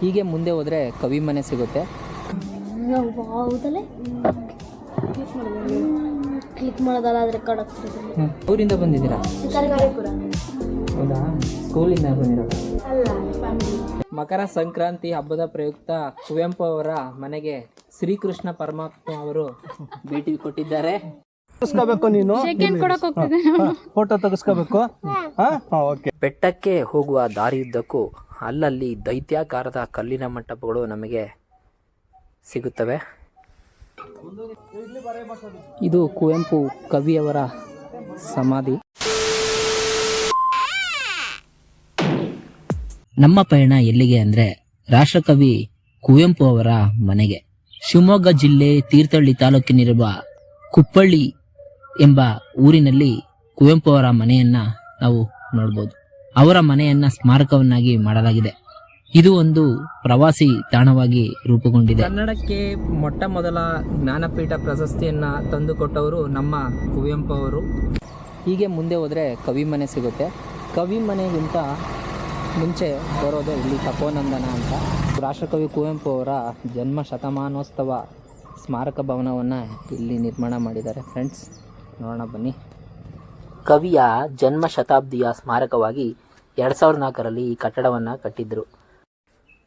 ಹೀಗೆ ಮುಂದೆ ಹೋದ್ರೆ ಕವಿ ಮನೆ ಸಿಗುತ್ತೆ. ಹೌದಲ್ಲೇ? ಕ್ಲಿಕ್ ಮಾಡೋದಲ್ಲ ಆದರೆ ರೆಕಾರ್ಡ್ ಆಗ್ತಿರೋದು ಊರಿಂದ ಬಂದಿದ್ದೀರಾ? ಹೌದಾ? ಸ್ಕೂಲಿಂದ ಬಂದಿರೋದು ಅಲ್ಲ ಮಕರ ಸಂಕ್ರಾಂತಿ ಹಬ್ಬದ ಪ್ರಯುಕ್ತ ಕುವೆಂಪು ಅವರ ಮನೆಗೆ ಶ್ರೀಕೃಷ್ಣ ಪರಮಾತ್ಮ ಅವರು ಭೇಟಿ ಕೊಟ್ಟಿದ್ದಾರೆ. ತೆಗಿಸ್ಕೋಬೇಕು ನೀನು? ಫೋಟೋ ತಗಸ್ಕೋಬೇಕು? ಹಾ? ಓಕೆ ಬೆಟ್ಟಕ್ಕೆ ಹೋಗುವ ದಾರಿಯುದ್ದಕ್ಕೂ ಅಲ್ಲಲ್ಲಿ ದೈತ್ಯಾಕಾರದ ಕಲ್ಲಿನ ಮಂಟಪಗಳು ನಮಗೆ ಸಿಗುತ್ತವೆ. ಇದು ಕುವೆಂಪು ಕವಿಯವರ ಸಮಾಧಿ. ನಮ್ಮ ಪಯಣ ಎಲ್ಲಿಗೆ ಅಂದ್ರೆ ರಾಷ್ಟ್ರಕವಿ ಕುವೆಂಪು ಅವರ ಮನೆಗೆ. ಶಿವಮೊಗ್ಗ ಜಿಲ್ಲೆ ತೀರ್ಥಹಳ್ಳಿ ತಾಲೂಕಿನಿರುವ ಕುಪ್ಪಳ್ಳಿ ಎಂಬ ಊರಿನಲ್ಲಿ ಕುವೆಂಪು ಅವರ ಮನೆಯನ್ನ ನಾವು ನೋಡ್ಬೋದು. ಅವರ ಮನೆಯನ್ನ ಸ್ಮಾರಕವನ್ನಾಗಿ ಮಾಡಲಾಗಿದೆ. ಇದು ಒಂದು ಪ್ರವಾಸಿ ತಾಣವಾಗಿ ರೂಪುಗೊಂಡಿದೆ. ಕನ್ನಡಕ್ಕೆ ಮೊಟ್ಟ ಮೊದಲ ಜ್ಞಾನಪೀಠ ಪ್ರಶಸ್ತಿಯನ್ನ ತಂದುಕೊಟ್ಟವರು ನಮ್ಮ ಕುವೆಂಪು ಅವರು. ಹೀಗೆ ಮುಂದೆ ಹೋದರೆ ಕವಿ ಮನೆ ಸಿಗುತ್ತೆ. ಕವಿ ಮನೆಗಿಂತ ಮುಂಚೆ ಬರೋದು ಇಲ್ಲಿ ತಪೋನಂದನ ಅಂತ. ರಾಷ್ಟ್ರಕವಿ ಕುವೆಂಪು ಅವರ ಜನ್ಮ ಶತಮಾನೋತ್ಸವ ಸ್ಮಾರಕ ಭವನವನ್ನು ಇಲ್ಲಿ ನಿರ್ಮಾಣ ಮಾಡಿದ್ದಾರೆ. ಫ್ರೆಂಡ್ಸ್ ನೋಡೋಣ ಬನ್ನಿ. ಕವಿಯ ಜನ್ಮ ಶತಾಬ್ದಿಯ ಸ್ಮಾರಕವಾಗಿ ಎರಡು ಸಾವಿರದ ನಾಲ್ಕರಲ್ಲಿ ಈ ಕಟ್ಟಡವನ್ನು ಕಟ್ಟಿದ್ರು.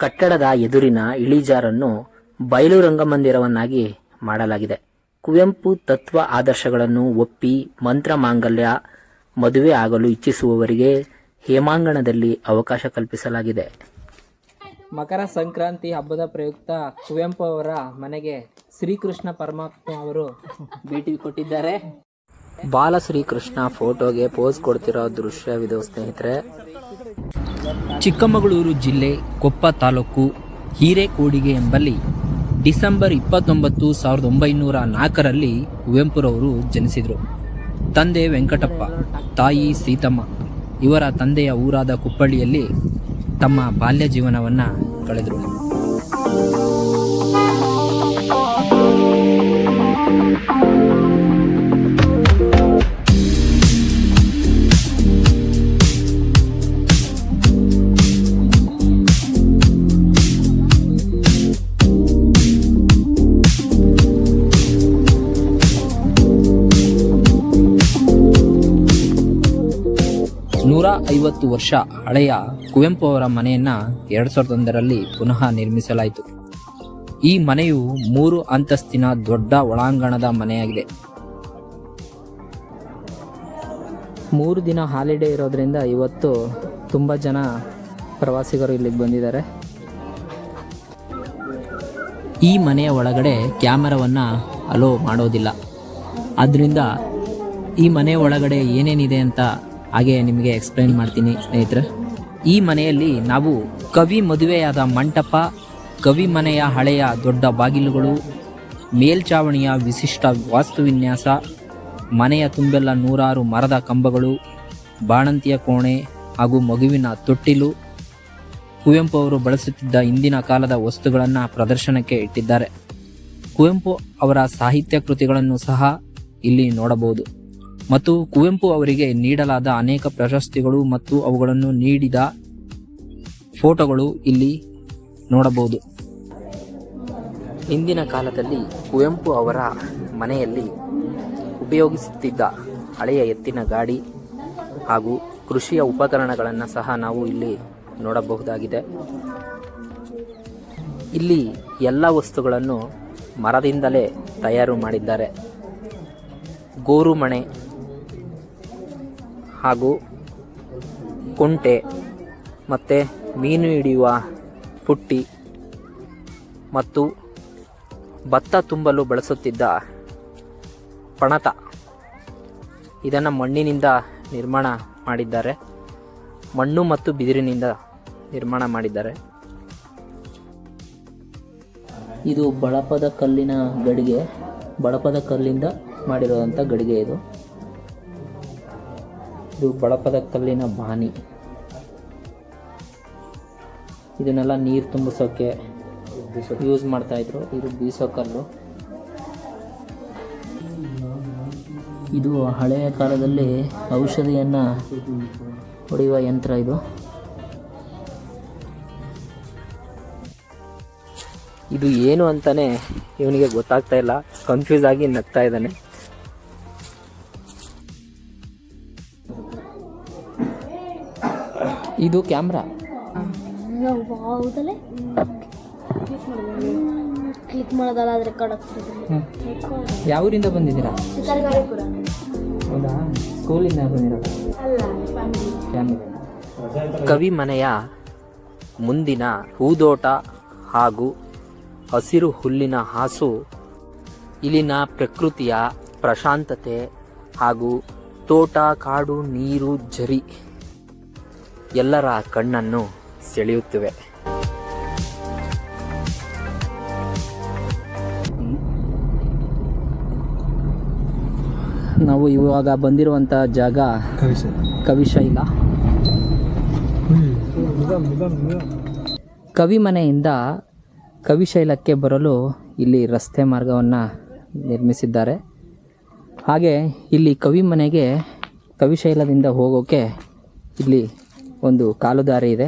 ಕಟ್ಟಡದ ಎದುರಿನ ಇಳಿಜಾರನ್ನು ಬಯಲು ರಂಗಮಂದಿರವನ್ನಾಗಿ ಮಾಡಲಾಗಿದೆ. ಕುವೆಂಪು ತತ್ವ ಆದರ್ಶಗಳನ್ನು ಒಪ್ಪಿ ಮಂತ್ರ ಮಾಂಗಲ್ಯ ಮದುವೆ ಆಗಲು ಇಚ್ಛಿಸುವವರಿಗೆ ಹೇಮಾಂಗಣದಲ್ಲಿ ಅವಕಾಶ ಕಲ್ಪಿಸಲಾಗಿದೆ. ಮಕರ ಸಂಕ್ರಾಂತಿ ಹಬ್ಬದ ಪ್ರಯುಕ್ತ ಕುವೆಂಪು ಅವರ ಮನೆಗೆ ಶ್ರೀಕೃಷ್ಣ ಪರಮಾತ್ಮ ಅವರು ಭೇಟಿ ಕೊಟ್ಟಿದ್ದಾರೆ. ಬಾಲ ಶ್ರೀಕೃಷ್ಣ ಫೋಟೋಗೆ ಪೋಸ್ ಕೊಡ್ತಿರೋ ದೃಶ್ಯವಿದು ಸ್ನೇಹಿತರೆ ಚಿಕ್ಕಮಗಳೂರು ಜಿಲ್ಲೆ ಕೊಪ್ಪ ತಾಲೂಕು ಹಿರೇಕೋಡಿಗೆ ಎಂಬಲ್ಲಿ ಡಿಸೆಂಬರ್ ಇಪ್ಪತ್ತೊಂಬತ್ತು ಸಾವಿರದ ಒಂಬೈನೂರ ನಾಲ್ಕರಲ್ಲಿ ಕುವೆಂಪುರವರು ಜನಿಸಿದರು. ತಂದೆ ವೆಂಕಟಪ್ಪ, ತಾಯಿ ಸೀತಮ್ಮ, ಇವರ ತಂದೆಯ ಊರಾದ ಕುಪ್ಪಳ್ಳಿಯಲ್ಲಿ ತಮ್ಮ ಬಾಲ್ಯ ಜೀವನವನ್ನು ಕಳೆದರು. ಐವತ್ತು ವರ್ಷ ಹಳೆಯ ಕುವೆಂಪು ಅವರ ಮನೆಯನ್ನ ಎರಡು ಸಾವಿರದ ಒಂದರಲ್ಲಿ ಪುನಃ ನಿರ್ಮಿಸಲಾಯಿತು. ಈ ಮನೆಯು ಮೂರು ಅಂತಸ್ತಿನ ದೊಡ್ಡ ಒಳಾಂಗಣದ ಮನೆಯಾಗಿದೆ. ಮೂರು ದಿನ ಹಾಲಿಡೇ ಇರೋದ್ರಿಂದ ಇವತ್ತು ತುಂಬ ಜನ ಪ್ರವಾಸಿಗರು ಇಲ್ಲಿಗೆ ಬಂದಿದ್ದಾರೆ. ಈ ಮನೆಯ ಒಳಗಡೆ ಕ್ಯಾಮರಾವನ್ನು ಅಲೋ ಮಾಡೋದಿಲ್ಲ. ಆದ್ದರಿಂದ ಈ ಮನೆ ಒಳಗಡೆ ಏನೇನಿದೆ ಅಂತ ಹಾಗೆ ನಿಮಗೆ ಎಕ್ಸ್ಪ್ಲೈನ್ ಮಾಡ್ತೀನಿ, ಸ್ನೇಹಿತರೆ. ಈ ಮನೆಯಲ್ಲಿ ನಾವು ಕವಿ ಮದುವೆಯಾದ ಮಂಟಪ, ಕವಿ ಮನೆಯ ಹಳೆಯ ದೊಡ್ಡ ಬಾಗಿಲುಗಳು, ಮೇಲ್ಚಾವಣಿಯ ವಿಶಿಷ್ಟ ವಾಸ್ತುವಿನ್ಯಾಸ, ಮನೆಯ ತುಂಬೆಲ್ಲ ನೂರಾರು ಮರದ ಕಂಬಗಳು, ಬಾಣಂತಿಯ ಕೋಣೆ ಹಾಗೂ ಮಗುವಿನ ತೊಟ್ಟಿಲು, ಕುವೆಂಪು ಅವರು ಬಳಸುತ್ತಿದ್ದ ಇಂದಿನ ಕಾಲದ ವಸ್ತುಗಳನ್ನು ಪ್ರದರ್ಶನಕ್ಕೆ ಇಟ್ಟಿದ್ದಾರೆ. ಕುವೆಂಪು ಅವರ ಸಾಹಿತ್ಯ ಕೃತಿಗಳನ್ನು ಸಹ ಇಲ್ಲಿ ನೋಡಬಹುದು. ಮತ್ತು ಕುವೆಂಪು ಅವರಿಗೆ ನೀಡಲಾದ ಅನೇಕ ಪ್ರಶಸ್ತಿಗಳು ಮತ್ತು ಅವುಗಳನ್ನು ನೀಡಿದ ಫೋಟೋಗಳು ಇಲ್ಲಿ ನೋಡಬಹುದು. ಹಿಂದಿನ ಕಾಲದಲ್ಲಿ ಕುವೆಂಪು ಅವರ ಮನೆಯಲ್ಲಿ ಉಪಯೋಗಿಸುತ್ತಿದ್ದ ಹಳೆಯ ಎತ್ತಿನ ಗಾಡಿ ಹಾಗೂ ಕೃಷಿಯ ಉಪಕರಣಗಳನ್ನು ಸಹ ನಾವು ಇಲ್ಲಿ ನೋಡಬಹುದಾಗಿದೆ. ಇಲ್ಲಿ ಎಲ್ಲ ವಸ್ತುಗಳನ್ನು ಮರದಿಂದಲೇ ತಯಾರು ಮಾಡಿದ್ದಾರೆ. ಗೋರು ಮಣೆ ಹಾಗೂ ಕುಂಟೆ ಮತ್ತು ಮೀನು ಹಿಡಿಯುವ ಪುಟ್ಟಿ ಮತ್ತು ಭತ್ತ ತುಂಬಲು ಬಳಸುತ್ತಿದ್ದ ಪಣತ ಇದನ್ನು ಮಣ್ಣಿನಿಂದ ನಿರ್ಮಾಣ ಮಾಡಿದ್ದಾರೆ. ಮಣ್ಣು ಮತ್ತು ಬಿದಿರಿನಿಂದ ನಿರ್ಮಾಣ ಮಾಡಿದ್ದಾರೆ. ಇದು ಬಳಪದ ಕಲ್ಲಿನ ಗಡಿಗೆ, ಬಳಪದ ಕಲ್ಲಿಂದ ಮಾಡಿರುವಂಥ ಗಡಿಗೆ ಇದು. ಇದು ಬಳಪದ ಕಲ್ಲಿನ ಬಾನಿ. ಇದನ್ನೆಲ್ಲ ನೀರು ತುಂಬಿಸೋಕೆ ಯೂಸ್ ಮಾಡ್ತಾ ಇದ್ರು. ಇದು ಬೀಸೋ ಕಲ್ಲು. ಇದು ಹಳೆಯ ಕಾಲದಲ್ಲಿ ಔಷಧಿಯನ್ನು ಹೊಡೆಯುವ ಯಂತ್ರ ಇದು. ಇದು ಏನು ಅಂತಾನೆ ಇವನಿಗೆ ಗೊತ್ತಾಗ್ತಾ ಇಲ್ಲ. ಕನ್ಫ್ಯೂಸ್ ಆಗಿ ನಗ್ತಾ ಇದ್ದಾನೆ. ಇದು ಕ್ಯಾಮ್ರಾ. ಹೌದಲ್ಲೇ? ಕ್ಲಿಕ್ ಮಾಡೋದಲ್ಲ ರೆಕಾರ್ಡ್ ಯಾವ ಊರಿಂದ ಬಂದಿದ್ದೀರಾ? ಹೌದಾ? ಸ್ಕೂಲಿಂದ ಬಂದಿರೋದು? ಅಲ್ಲ ಫ್ಯಾಮಿಲಿ ಕವಿ ಮನೆಯ ಮುಂದಿನ ಹೂದೋಟ ಹಾಗೂ ಹಸಿರು ಹುಲ್ಲಿನ ಹಾಸು ಇಲ್ಲಿನ ಪ್ರಕೃತಿಯ ಪ್ರಶಾಂತತೆ ಹಾಗೂ ತೋಟ ಕಾಡು ನೀರು ಜರಿ. ಎಲ್ಲರ ಕಣ್ಣನ್ನು ಸೆಳೆಯುತ್ತಿವೆ. ನಾವು ಇವಾಗ ಬಂದಿರುವಂಥ ಜಾಗ ಕವಿಶೈಲ. ಕವಿ ಮನೆಯಿಂದ ಕವಿಶೈಲಕ್ಕೆ ಬರಲು ಇಲ್ಲಿ ರಸ್ತೆ ಮಾರ್ಗವನ್ನು ನಿರ್ಮಿಸಿದ್ದಾರೆ. ಹಾಗೆ ಇಲ್ಲಿ ಕವಿ ಮನೆಗೆ ಕವಿಶೈಲದಿಂದ ಹೋಗೋಕೆ ಇಲ್ಲಿ ಒಂದು ಕಾಲುದಾರಿ ಇದೆ.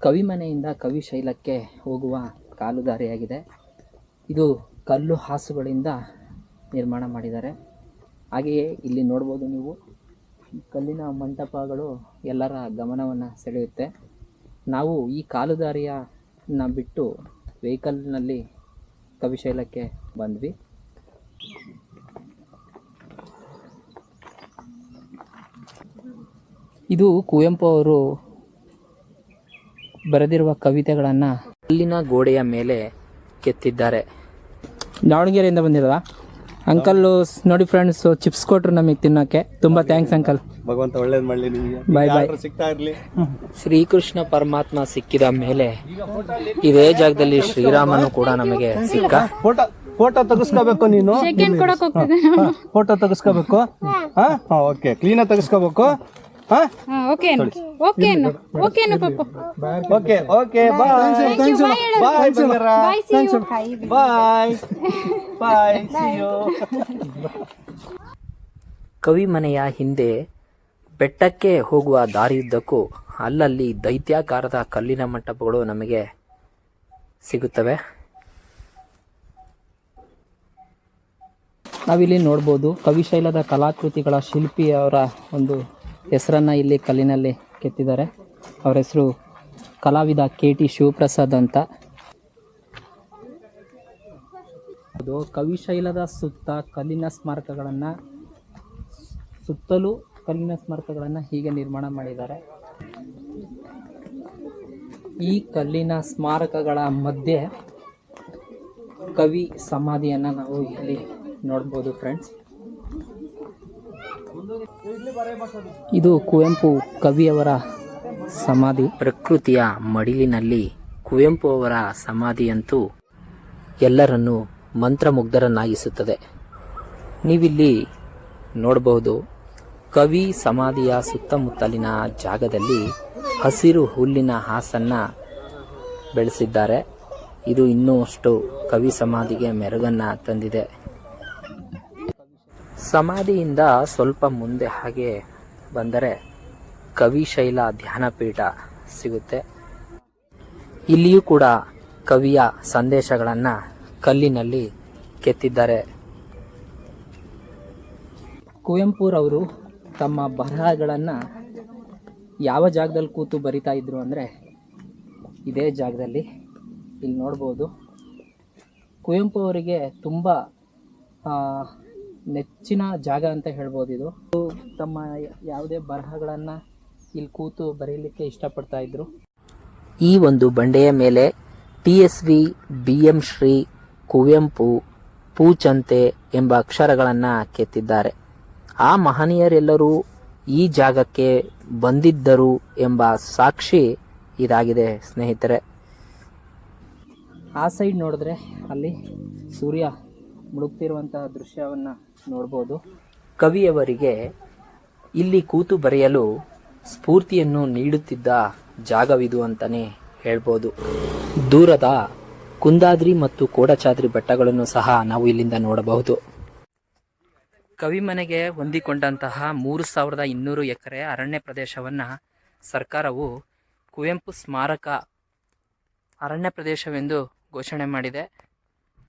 ಕವಿಮನೆಯಿಂದ ಕವಿಶೈಲಕ್ಕೆ ಹೋಗುವ ಕಾಲುದಾರಿಯಾಗಿದೆ. ಇದು ಕಲ್ಲು ಹಾಸುಗಳಿಂದ ನಿರ್ಮಾಣ ಮಾಡಿದ್ದಾರೆ. ಹಾಗೆಯೇ ಇಲ್ಲಿ ನೋಡ್ಬೋದು ನೀವು, ಕಲ್ಲಿನ ಮಂಟಪಗಳು ಎಲ್ಲರ ಗಮನವನ್ನು ಸೆಳೆಯುತ್ತೆ. ನಾವು ಈ ಕಾಲುದಾರಿಯನ್ನು ಬಿಟ್ಟು ವೆಹಿಕಲ್ನಲ್ಲಿ ಕವಿಶೈಲಕ್ಕೆ ಬಂದ್ವಿ. ಇದು ಕುವೆಂಪು ಅವರು ಬರೆದಿರುವ ಕವಿತೆಗಳನ್ನು ಕಲ್ಲಿನ ಗೋಡೆಯ ಮೇಲೆ ಕೆತ್ತಿದ್ದಾರೆ. ದಾವಣಗೆರೆಯಿಂದ ಬಂದಿರಲ್ಲ ಅಂಕಲ್ ನೋಡಿ ಫ್ರೆಂಡ್ಸ್ ಚಿಪ್ಸ್ ಕೊಟ್ರು ನಮಗೆ ತಿನ್ನೋಕೆ. ತುಂಬಾ ಥ್ಯಾಂಕ್ಸ್ ಅಂಕಲ್ ಭಗವಂತ ಒಳ್ಳೇದು ಮಾಡಲಿ ನಿಮಗೆ. ಬಾಯ್ bye. ಸಿಗ್ತಾ ಇರಲಿ. ಶ್ರೀಕೃಷ್ಣ ಪರಮಾತ್ಮ ಸಿಕ್ಕಿದ ಮೇಲೆ ಇದೇ ಜಾಗದಲ್ಲಿ ಶ್ರೀರಾಮನು ಕೂಡ ನಮಗೆ ಸಿಕ್ಕ. ಫೋಟೋ ಫೋಟೋ ತೆಗಿಸ್ಕೋಬೇಕು ನೀನು? ಫೋಟೋ ತೆಗಿಸ್ಕೋಬೇಕು? ಹಾ? ಓಕೆ ಕ್ಲೀನ್ ತೆಗಿಸ್ಕೋಬೇಕು. ಹಾ? ಓಕೆ ಓಕೆನು ಓಕೆನು ಪಾಪ. ಓಕೆ ಓಕೆ ಬಾಯ್ ಬಾಯ್ ಬಂಗಾರ ಬಾಯ್ ಬಾಯ್ ಕವಿಮನೆಯ ಹಿಂದೆ ಬೆಟ್ಟಕ್ಕೆ ಹೋಗುವ ದಾರಿಯುದ್ದಕ್ಕೂ ಅಲ್ಲಲ್ಲಿ ದೈತ್ಯಾಕಾರದ ಕಲ್ಲಿನ ಮಂಟಪಗಳು ನಮಗೆ ಸಿಗುತ್ತವೆ. ನಾವಿಲ್ಲಿ ನೋಡ್ಬೋದು ಕವಿಶೈಲದ ಕಲಾಕೃತಿಗಳ ಶಿಲ್ಪಿಯವರ ಒಂದು ಹೆಸರನ್ನ ಇಲ್ಲಿ ಕಲ್ಲಿನಲ್ಲಿ ಕೆತ್ತಿದ್ದಾರೆ. ಅವರ ಹೆಸರು ಕಲಾವಿದ ಕೆ ಟಿ ಶಿವಪ್ರಸಾದ್ ಅಂತ. ಅದು ಕವಿಶೈಲದ ಸುತ್ತ ಕಲ್ಲಿನ ಸ್ಮಾರಕಗಳನ್ನು ಸುತ್ತಲೂ ಕಲ್ಲಿನ ಸ್ಮಾರಕಗಳನ್ನು ಹೀಗೆ ನಿರ್ಮಾಣ ಮಾಡಿದ್ದಾರೆ. ಈ ಕಲ್ಲಿನ ಸ್ಮಾರಕಗಳ ಮಧ್ಯೆ ಕವಿ ಸಮಾಧಿಯನ್ನು ನಾವು ಇಲ್ಲಿ ನೋಡ್ಬೋದು ಫ್ರೆಂಡ್ಸ್ ಇದು ಕುವೆಂಪು ಕವಿಯವರ ಸಮಾಧಿ. ಪ್ರಕೃತಿಯ ಮಡಿಲಿನಲ್ಲಿ ಕುವೆಂಪು ಅವರ ಸಮಾಧಿಯಂತೂ ಎಲ್ಲರನ್ನೂ ಮಂತ್ರಮುಗ್ಧರನ್ನಾಗಿಸುತ್ತದೆ. ನೀವಿಲ್ಲಿ ನೋಡಬಹುದು, ಕವಿ ಸಮಾಧಿಯ ಸುತ್ತಮುತ್ತಲಿನ ಜಾಗದಲ್ಲಿ ಹಸಿರು ಹುಲ್ಲಿನ ಹಾಸನ್ನ ಬೆಳೆಸಿದ್ದಾರೆ. ಇದು ಇನ್ನೂ ಅಷ್ಟು ಕವಿ ಸಮಾಧಿಗೆ ಮೆರುಗನ್ನ ತಂದಿದೆ. ಸಮಾಧಿಯಿಂದ ಸ್ವಲ್ಪ ಮುಂದೆ ಹಾಗೆ ಬಂದರೆ ಕವಿಶೈಲ ಧ್ಯಾನಪೀಠ ಸಿಗುತ್ತೆ. ಇಲ್ಲಿಯೂ ಕೂಡ ಕವಿಯ ಸಂದೇಶಗಳನ್ನು ಕಲ್ಲಿನಲ್ಲಿ ಕೆತ್ತಿದ್ದಾರೆ. ಕುವೆಂಪುರವರು ತಮ್ಮ ಬರಹಗಳನ್ನು ಯಾವ ಜಾಗದಲ್ಲಿ ಕೂತು ಬರಿತಾ ಇದ್ರು ಅಂದರೆ ಇದೇ ಜಾಗದಲ್ಲಿ ಇಲ್ಲಿ ನೋಡ್ಬೋದು. ಕುವೆಂಪು ಅವರಿಗೆ ತುಂಬ ನೆಚ್ಚಿನ ಜಾಗ ಅಂತ ಹೇಳ್ಬೋದು ಇದು. ತಮ್ಮ ಯಾವುದೇ ಬರಹಗಳನ್ನು ಇಲ್ಲಿ ಕೂತು ಬರೀಲಿಕ್ಕೆ ಇಷ್ಟಪಡ್ತಾ ಇದ್ರು. ಈ ಒಂದು ಬಂಡೆಯ ಮೇಲೆ T S V B M Shri Kuvempu Poochante ಎಂಬ ಅಕ್ಷರಗಳನ್ನು ಕೆತ್ತಿದ್ದಾರೆ. ಆ ಮಹನೀಯರೆಲ್ಲರೂ ಈ ಜಾಗಕ್ಕೆ ಬಂದಿದ್ದರು ಎಂಬ ಸಾಕ್ಷಿ ಇದಾಗಿದೆ ಸ್ನೇಹಿತರೆ. ಆ ಸೈಡ್ ನೋಡಿದ್ರೆ ಅಲ್ಲಿ ಸೂರ್ಯ ಮುಳುಗ್ತಿರುವಂತಹ ದೃಶ್ಯವನ್ನು ನೋಡ್ಬೋದು. ಕವಿಯವರಿಗೆ ಇಲ್ಲಿ ಕೂತು ಬರೆಯಲು ಸ್ಫೂರ್ತಿಯನ್ನು ನೀಡುತ್ತಿದ್ದ ಜಾಗವಿದು ಅಂತಲೇ ಹೇಳ್ಬೋದು. ದೂರದ ಕುಂದಾದ್ರಿ ಮತ್ತು ಕೋಡಚಾದ್ರಿ ಬೆಟ್ಟಗಳನ್ನು ಸಹ ನಾವು ಇಲ್ಲಿಂದ ನೋಡಬಹುದು. ಕವಿಮನೆಗೆ ಹೊಂದಿಕೊಂಡಂತಹ ಮೂರು ಸಾವಿರದ ಇನ್ನೂರು ಎಕರೆ ಅರಣ್ಯ ಪ್ರದೇಶವನ್ನು ಸರ್ಕಾರವು ಕುವೆಂಪು ಸ್ಮಾರಕ ಅರಣ್ಯ ಪ್ರದೇಶವೆಂದು ಘೋಷಣೆ ಮಾಡಿದೆ.